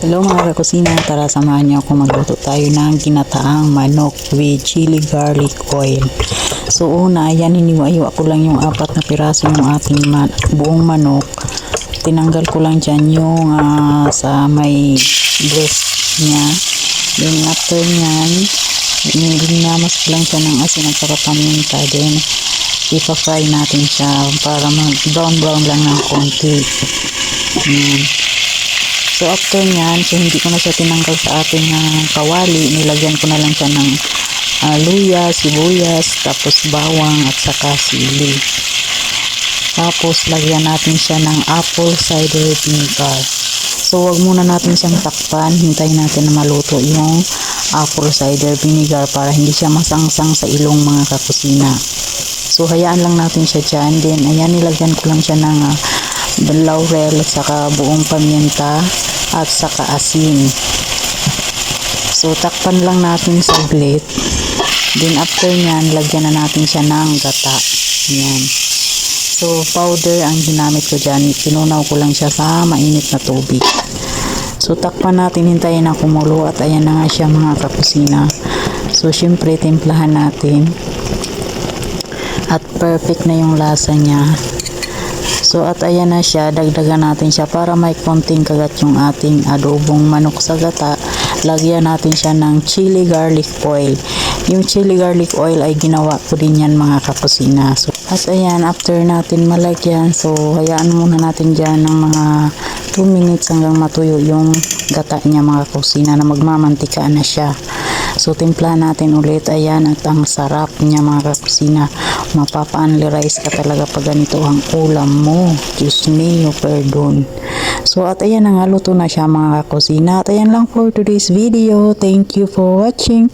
Hello mga kakusina, tara samahan niyo ako magluto tayo ng ginataang manok with chili garlic oil. So una, ayan iniwayo ako lang yung apat na piraso ng ating man- buong manok. Tinanggal ko lang dyan yung ah, sa may breast niya. Then after nyan, nilinamas ko lang siya ng asin at saka paminta. Then ipa-fry natin siya para mag-brown brown lang ng konti. Ayan. So after nyan, so hindi ko na siya tinanggal sa ating ah, kawali, nilagyan ko na lang siya ng ah, luya, sibuyas, tapos bawang at saka sili. Tapos lagyan natin siya ng apple cider vinegar. So wag muna natin siyang takpan, hintayin natin na maluto yung apple cider vinegar para hindi siya masangsang sa ilong mga kakusina. So hayaan lang natin siya dyan. Then ayan nilagyan ko lang siya ng ah, laurel at saka buong paminta at saka asin. So takpan lang natin saglit. Then after nyan, lagyan na natin siya ng gata. Yan. So powder ang ginamit ko dyan. Pinunaw ko lang siya sa mainit na tubig. So takpan natin, hintayin na kumulo at ayan na nga siya mga kakusina. So syempre timplahan natin. At perfect na yung lasa niya. So at ayan na siya, dagdagan natin siya para may konting kagat yung ating adobong manok sa gata. Lagyan natin siya ng chili garlic oil. Yung chili garlic oil ay ginawa ko din yan mga kakusina. So, at ayan, after natin malagyan, so hayaan muna natin dyan ng mga 2 minutes hanggang matuyo yung gata niya mga kusina na magmamantika na siya. So, timpla natin ulit. Ayan, at ang sarap niya mga kakusina. Mapapa-only rice ka talaga pag ganito ang ulam mo. Diyos mio, perdon. So, at ayan na nga, luto na siya mga kakusina. At ayan lang for today's video. Thank you for watching.